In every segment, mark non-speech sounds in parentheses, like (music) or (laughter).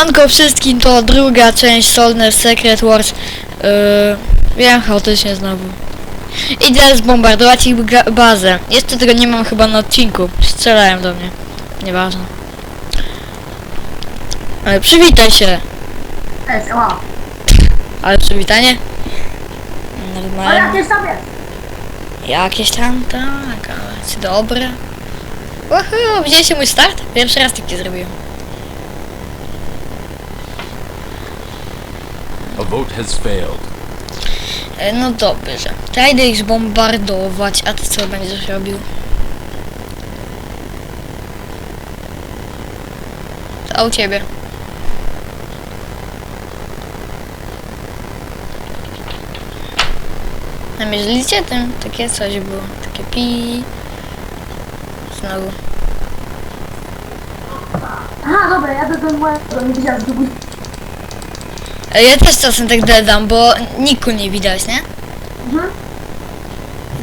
Siemanko wszystkim, to druga część Solner Secret Wars. Yy, wiem, chaotycznie znowu. Idę zbombardować ich bazę. Jeszcze tego nie mam chyba na odcinku. Strzelają do mnie. Nieważne. Ale przywitaj się. Cześć, o. Ale przywitanie? O, Normalnie. jakieś tam jest. Jakieś tam, tak, ale czy dobre? Widzieliście mój start? Pierwszy raz taki zrobiłem. A vote has failed. E, No dobrze. To ja idę ich zbombardować, a ty co będziesz robił? To u ciebie. Namierzyliście tym? Takie coś było. Takie pi. Znowu. Aha, dobra, jadę do mojego, nie widziałem długo. E, Ja też czasem tak dedam, bo niku nie widać, nie? Mhm.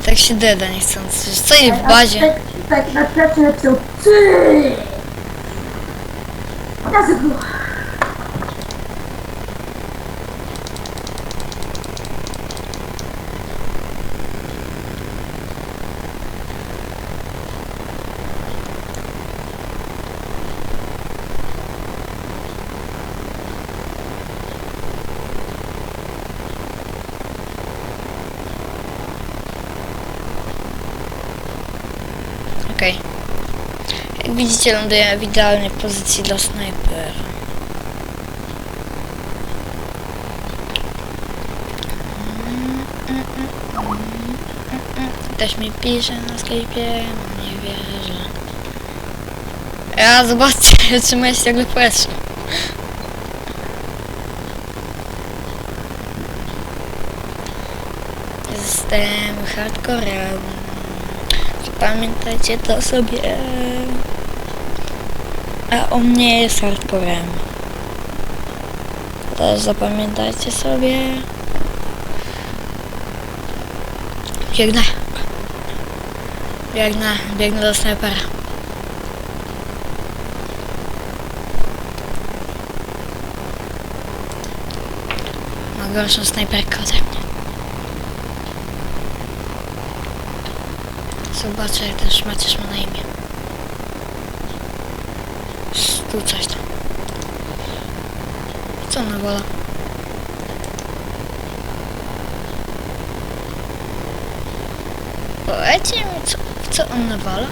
Tak się deda niechcący. Co jest w bazie? Tak, tak, na pierwszy napisał ty. Ja sobie Okej. Jak widzicie, ląduję w idealnej pozycji dla snajpera. Ktoś mi pisze na Skype'ie, no nie wierzę. Ja zobaczcie, trzymuję się ciągle w powietrzu. Jestem hardcorem. Pamiętajcie to sobie. A on nie jest hardcorem. Też zapamiętajcie sobie. Biegnę. Biegnę, biegnę do snajpera. Ma gorszą snajperkę ode mnie. Zobaczę, jak ten szmaciarz ma na imię. Tu coś tam. Co ona wola? Powiedzcie mi, co, co on nawala?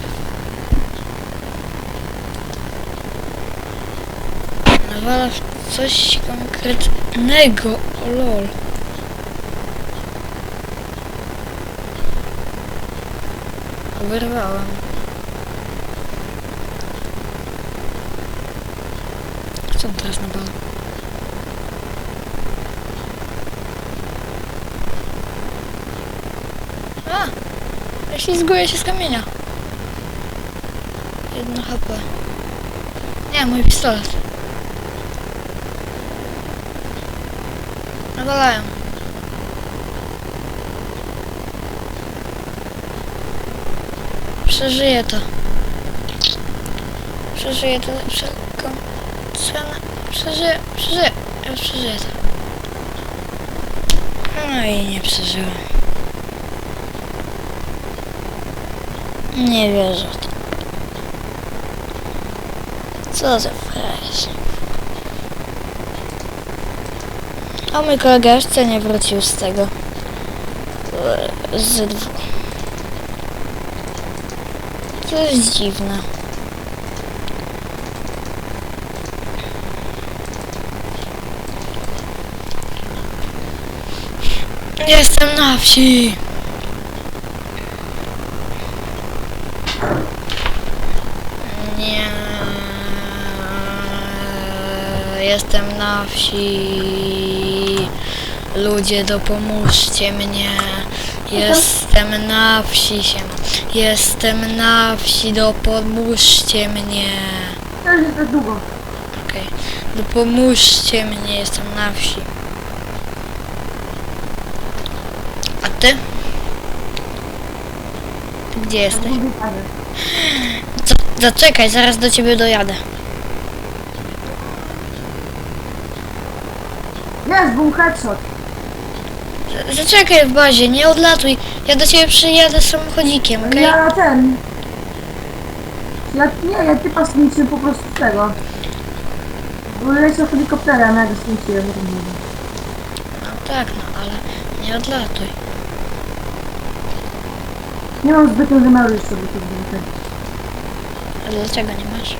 Nawala w coś konkretnego. O lol. Wyrwałem. Co on teraz nawala? A! Ślizguję się z kamienia. Jedno HP. Nie, mój pistolet. Przeżyję to. Przeżyję to cenę. Przeżyję, przeżyję. Ja przeżyję to. No i nie przeżyłem. Nie wierzę w to. Co za frajerz. A mój kolega jeszcze nie wrócił z tego. Z dwóch. To jest dziwne. Jestem na wsi. Nie. Jestem na wsi. Ludzie, dopomóżcie mnie. Jestem na wsi się. Jestem na wsi, dopomóżcie mnie. To jest za długo. Okej. Dopomóżcie mnie, jestem na wsi. A ty? Ty Gdzie jesteś? Co, zaczekaj, zaraz do ciebie dojadę. Jest, był headshot. Zaczekaj w bazie, nie odlatuj. Ja do ciebie przyjadę samochodzikiem, okej? Ja ten... Ja, nie, ja typa sniczy po prostu z tego. Bo leciał helikopterem, jak sniczyłem. No tak, no ale nie odlatuj. Nie mam zbytnio zamiaru jeszcze do tego buty. A dlaczego nie masz?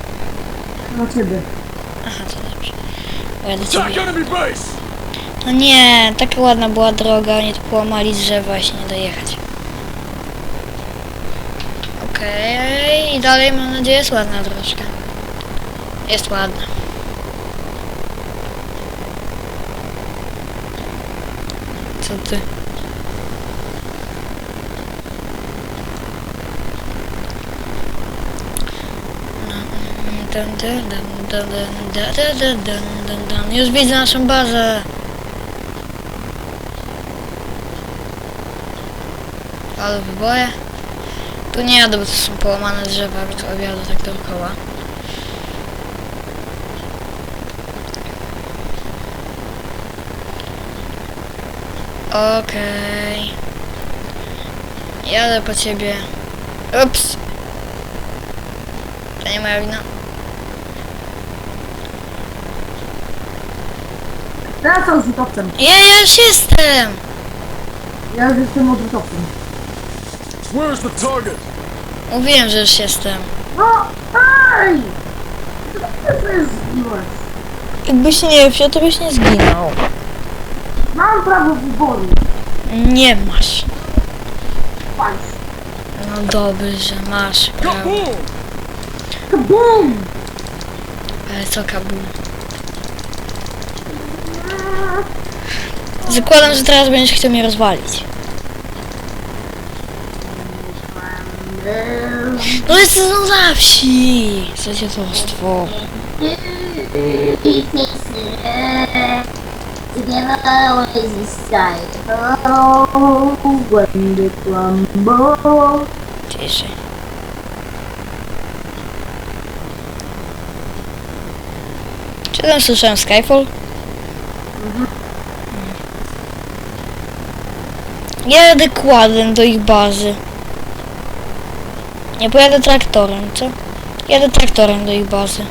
Na ciebie. Aha, to dobrze. Bo ja do ciebie. enemy base! No nie, taka ładna była droga, oni tu połamali drzewa i się nie dojechać. Okej, okay. i dalej mam nadzieję jest ładna drożka. Jest ładna. Co ty? Już widzę naszą bazę. Ale wyboje. Tu nie jadę, bo to są połamane drzewa, więc objadę tak dookoła. Okej. Jadę po ciebie. Ups. To nie moja wina. Wracam z utopcem. Ja, ja już jestem! Ja już jestem od utopcem. Where's the target? Mówiłem, że już jestem. No, ej! Zbiłeś? Jakbyś nie wziął, to byś nie zginął. Mam prawo wyboru. Nie masz. No dobrze, masz prawo. Kaboom! Kabum! Ale co kabum? Zakładam, że teraz będziesz chciał mnie rozwalić. No jest no na wsi! Sąsiedztwo. Zgiewałeś Czy tam słyszałem Skyfall? Mhm. Jadę do ich bazy. Nie pojadę traktorem, co? Jadę traktorem do ich bazy.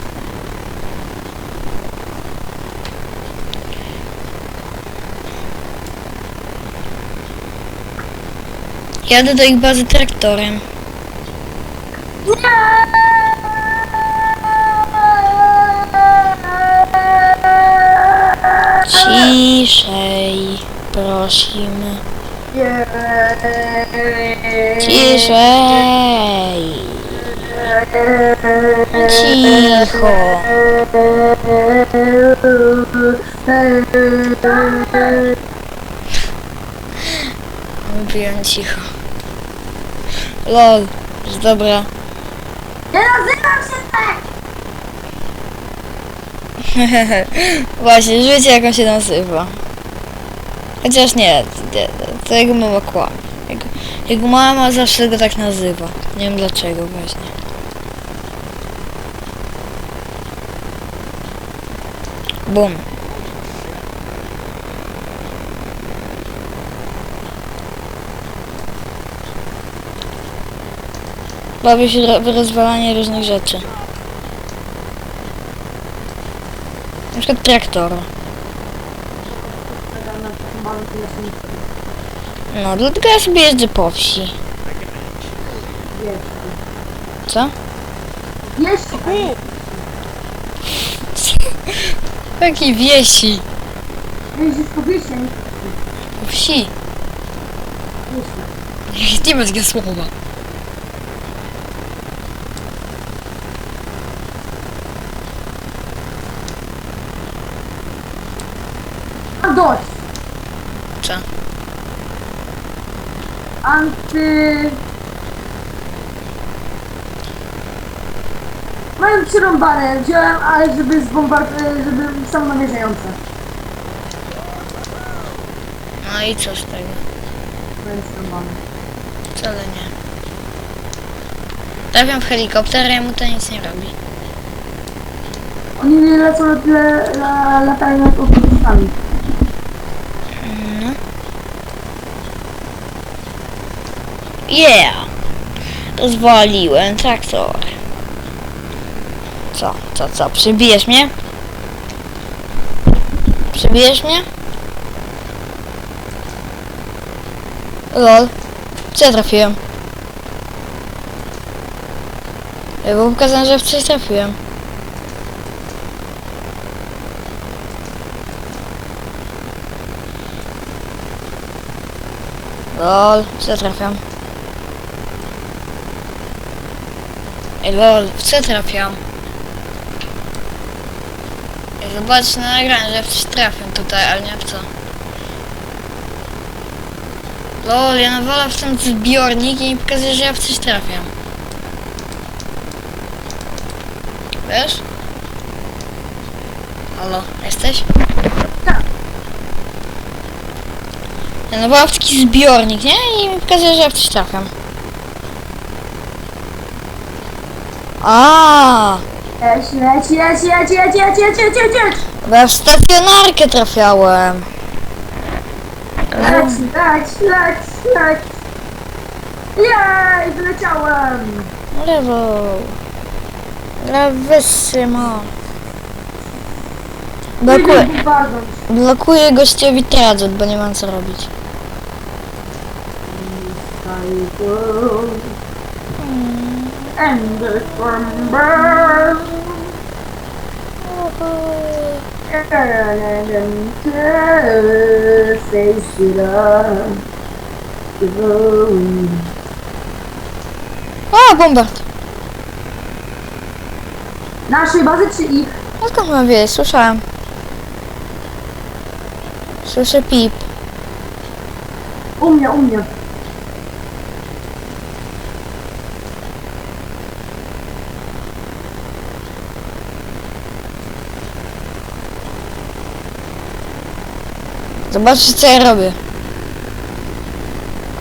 Jadę do ich bazy traktorem. Ciszej, prosimy. Ciszej. Cicho. Mówiłem cicho. Lol, już dobra. Nie nazywam się tak! (laughs) Właśnie, wiecie jak on się nazywa. Chociaż nie, to jego mama kłamie. Jego, jego mama zawsze go tak nazywa. Nie wiem dlaczego właśnie. Bum. Bawię się w rozwalanie różnych rzeczy. Na przykład traktora. No, dlatego ja sobie jeżdżę po wsi. Co? Jeszcze Jaki wiesi? jeździsz po wiesień. Po wsi. Nie ma takiego słowa. Dość. Co? Anty... Mają przyrąbane, wziąłem, ale żeby zbombardować, żeby samonamierzające. No i co z tego? Mają przyrąbane. Wcale nie. Trafiam w helikopter, a mu to nic nie robi. Oni nie lecą na tyle, la, latają nad autobusami. Yeah! Rozwaliłem traktor. Co, co, co? Przybijesz mnie? Przybijesz mnie? Lol. Co ja trafiłem? Ja że w coś trafiłem. Lol, co? Ej lol, w co trafiam? Zobacz na nagraniu, że w coś trafiam tutaj, ale nie w co. Lol, ja nawalam w ten zbiornik i mi pokazuje, że ja w coś trafiam. Wiesz? Halo, jesteś? Tak. Ja nawalam w taki zbiornik, nie? I mi pokazuje, że ja w coś trafiam. A, Leć, leć, leć, leć, leć, leć, leć, leć, leć, leć. bo ja w stacjonarkę trafiałem. Leć, leć, leć, leć. Jej, wyleciałem. Lewo. Lewissimo. Blokuję, Idę bombardem. blokuję gościowi trajet, bo nie mam co robić. I en december. En de feestdag. O, bombard. Naszej bazy czy ich? Skąd mam wiedzieć? Słyszałem. Słyszę pip. U Om. Zobaczcie co ja robię.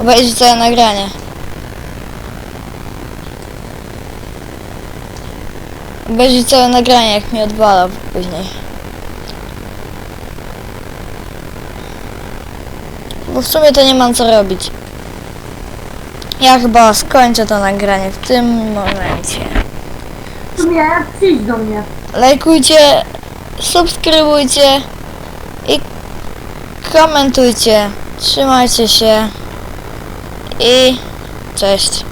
Obejrzyj całe nagranie. Obejrzyj całe nagranie, jak mi odwala później. Bo w sumie to nie mam co robić. Ja chyba skończę to nagranie w tym momencie. W sumie jak przyjść do mnie. Lajkujcie, subskrybujcie komentujcie. Trzymajcie się i cześć.